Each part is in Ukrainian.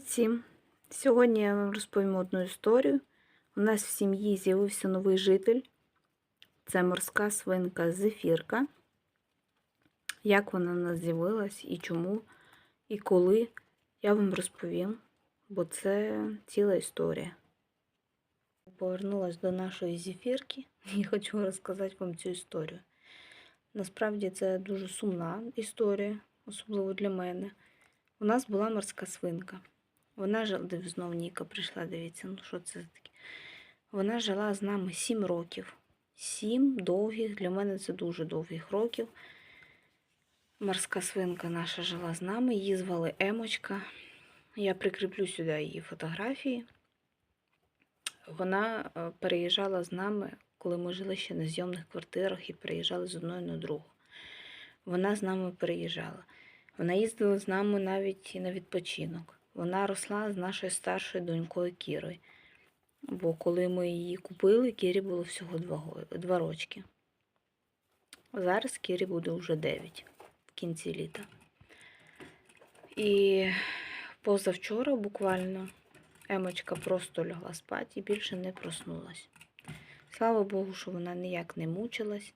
Привіт! Сьогодні я вам розповім одну історію. У нас в сім'ї з'явився новий житель. Це морська свинка Зефірка. Як вона в нас з'явилась і чому, і коли, я вам розповім, бо це ціла історія. Повернулася до нашої зефірки і хочу розказати вам цю історію. Насправді це дуже сумна історія, особливо для мене. У нас була морська свинка. Вона жила, знов Ніка прийшла, дивіться, ну що це таке. Вона жила з нами 7 років. Сім довгих, для мене це дуже довгих років. Морська свинка наша жила з нами, її звали Емочка. Я прикріплю сюди її фотографії. Вона е, переїжджала з нами, коли ми жили ще на зйомних квартирах і переїжджали з одної на другу. Вона з нами переїжджала. Вона їздила з нами навіть на відпочинок. Вона росла з нашою старшою донькою Кірою. Бо коли ми її купили, Кірі було всього два, го- два рочки. Зараз Кірі буде вже 9 в кінці літа. І позавчора буквально Емочка просто лягла спати і більше не проснулась. Слава Богу, що вона ніяк не мучилась,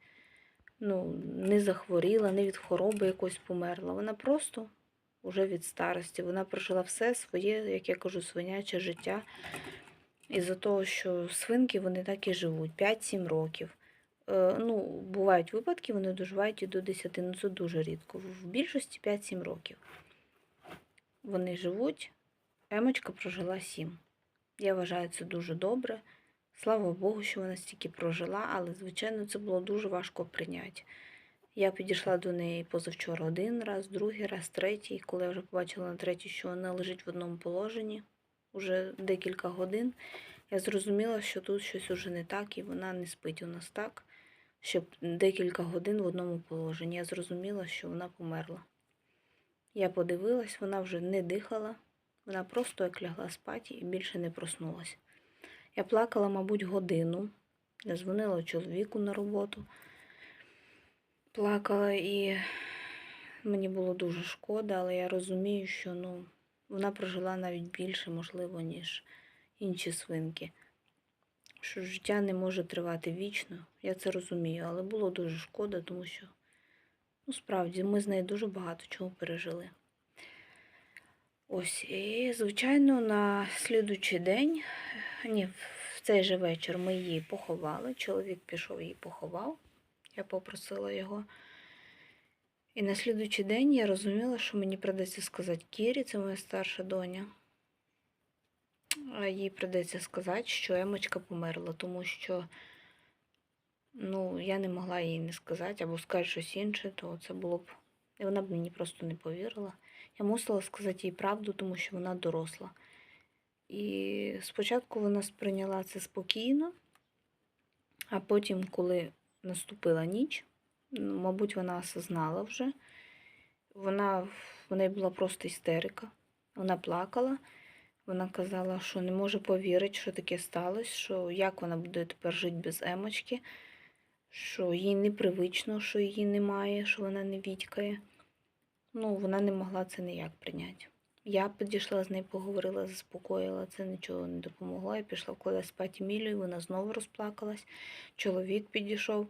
ну, не захворіла, не від хвороби якось померла. Вона просто уже від старості. Вона прожила все своє, як я кажу, свиняче життя. Із-за того, що свинки вони так і живуть 5-7 років. Е, ну, бувають випадки, вони доживають і до 10, ну це дуже рідко. В більшості 5-7 років. Вони живуть. Емочка прожила 7. Я вважаю це дуже добре. Слава Богу, що вона стільки прожила, але, звичайно, це було дуже важко прийняти. Я підійшла до неї позавчора один раз, другий раз, третій. Коли я вже побачила на третій, що вона лежить в одному положенні уже декілька годин, я зрозуміла, що тут щось уже не так, і вона не спить у нас так, щоб декілька годин в одному положенні. Я зрозуміла, що вона померла. Я подивилась, вона вже не дихала, вона просто як лягла спати і більше не проснулась. Я плакала, мабуть, годину. Я дзвонила чоловіку на роботу. Плакала і мені було дуже шкода, але я розумію, що ну, вона прожила навіть більше, можливо, ніж інші свинки. Що життя не може тривати вічно, я це розумію, але було дуже шкода, тому що ну, справді ми з нею дуже багато чого пережили. Ось, і, звичайно, на слідучий день, ні, в цей же вечір ми її поховали. Чоловік пішов її поховав. Я попросила його. І на слідучий день я розуміла, що мені придеться сказати Кірі, це моя старша доня. Їй придеться сказати, що Емочка померла, тому що ну, я не могла їй не сказати або сказати щось інше, то це було б. І вона б мені просто не повірила. Я мусила сказати їй правду, тому що вона доросла. І спочатку вона сприйняла це спокійно, а потім, коли наступила ніч, ну, мабуть, вона осознала вже. Вона, в неї була просто істерика. Вона плакала. Вона казала, що не може повірити, що таке сталося, що як вона буде тепер жити без емочки, що їй непривично, що її немає, що вона не відькає. Ну, вона не могла це ніяк прийняти. Я підійшла з нею, поговорила, заспокоїла, це нічого не допомогло. Я пішла вкладати спати Емілію, вона знову розплакалась. Чоловік підійшов.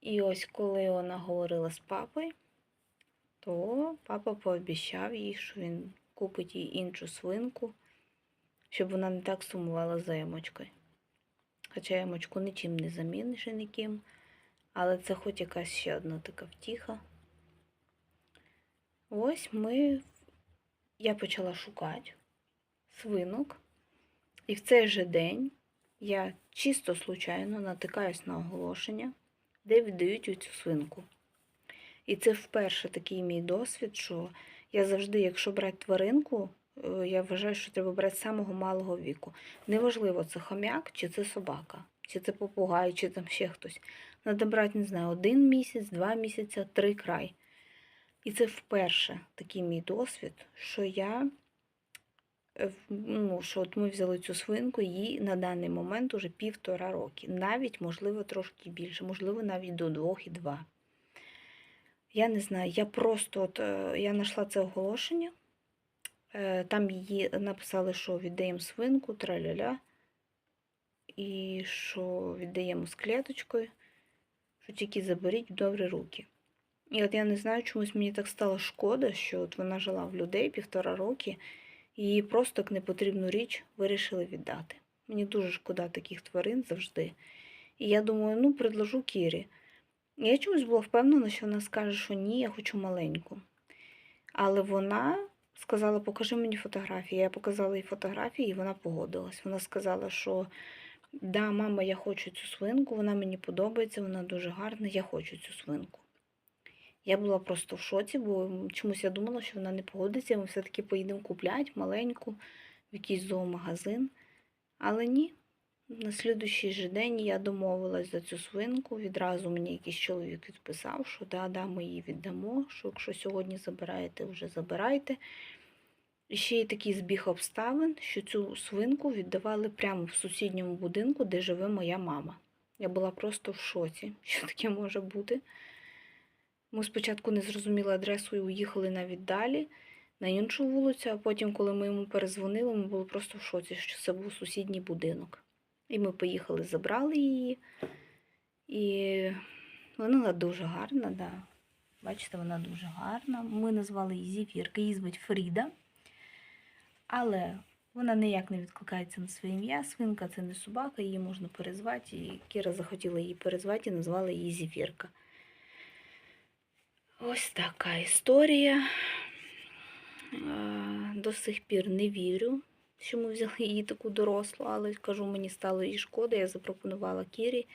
І ось коли вона говорила з папою, то папа пообіцяв їй, що він купить їй іншу свинку, щоб вона не так сумувала за Емочкою. Хоча Емочку нічим не заміниш і ніким, але це хоч якась ще одна така втіха. Ось ми, я почала шукати свинок, і в цей же день я чисто случайно натикаюсь на оголошення, де віддають цю свинку. І це вперше такий мій досвід, що я завжди, якщо брати тваринку, е, я вважаю, що треба брати з самого малого віку. Неважливо, це хомяк чи це собака, чи це попугай, чи там ще хтось. Треба брати, не знаю, один місяць, два місяці, три край. І це вперше такий мій досвід, що я, е, ну, що от ми взяли цю свинку, їй на даний момент уже півтора роки. Навіть, можливо, трошки більше, можливо, навіть до двох і два. Я не знаю, я просто от, е, я знайшла це оголошення, Е, Там її написали, що віддаємо свинку, траля-ля, і що віддаємо з клеточкою, що тільки заберіть в добрі руки. І от я не знаю, чомусь мені так стало шкода, що от вона жила в людей півтора роки, і її просто як непотрібну річ вирішили віддати. Мені дуже шкода таких тварин завжди. І я думаю, ну, предложу Кірі. Я чомусь була впевнена, що вона скаже, що ні, я хочу маленьку. Але вона сказала, покажи мені фотографії. Я показала їй фотографії, і вона погодилась. Вона сказала, що да, мама, я хочу цю свинку, вона мені подобається, вона дуже гарна, я хочу цю свинку. Я була просто в шоці, бо чомусь я думала, що вона не погодиться, ми все-таки поїдемо купляти маленьку в якийсь зоомагазин. Але ні. На слідущий же день я домовилась за цю свинку. Відразу мені якийсь чоловік відписав, що да, да, ми її віддамо, що якщо сьогодні забираєте, вже забирайте. І ще й такий збіг обставин, що цю свинку віддавали прямо в сусідньому будинку, де живе моя мама. Я була просто в шоці, що таке може бути. Ми спочатку не зрозуміли адресу і уїхали навіть далі на іншу вулицю, а потім, коли ми йому перезвонили, ми були просто в шоці, що це був сусідній будинок. І ми поїхали, забрали її. І вона дуже гарна, да. Бачите, вона дуже гарна. Ми назвали її Зефірка, її звуть Фріда. Але вона ніяк не відкликається на своє ім'я. Свинка це не собака, її можна перезвати. І Кіра захотіла її перезвати і назвала її Зефірка. Ось така історія. Е, До сих пір не вірю, що ми взяли її таку дорослу, але кажу, мені стало їй шкода, я запропонувала Кірі,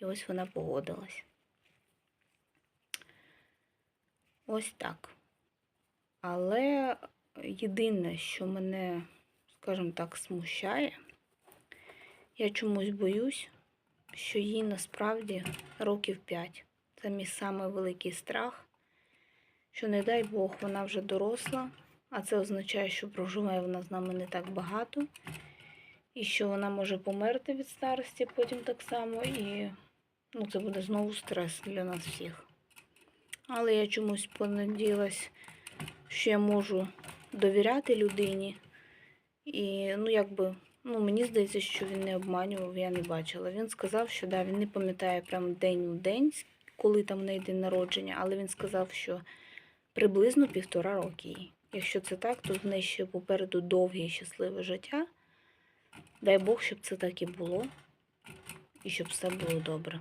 і ось вона погодилась. Ось так. Але єдине, що мене, скажімо так, смущає, я чомусь боюсь, що їй насправді років 5. Це мій самий великий страх, що, не дай Бог, вона вже доросла, а це означає, що проживає вона з нами не так багато, і що вона може померти від старості потім так само, і ну, це буде знову стрес для нас всіх. Але я чомусь понадіялась, що я можу довіряти людині. І, ну, якби, ну, мені здається, що він не обманював, я не бачила. Він сказав, що да, він не пам'ятає прям день у день, коли там в неї день народження, але він сказав, що приблизно півтора роки. Якщо це так, то в неї ще попереду довге і щасливе життя. Дай Бог, щоб це так і було, і щоб все було добре.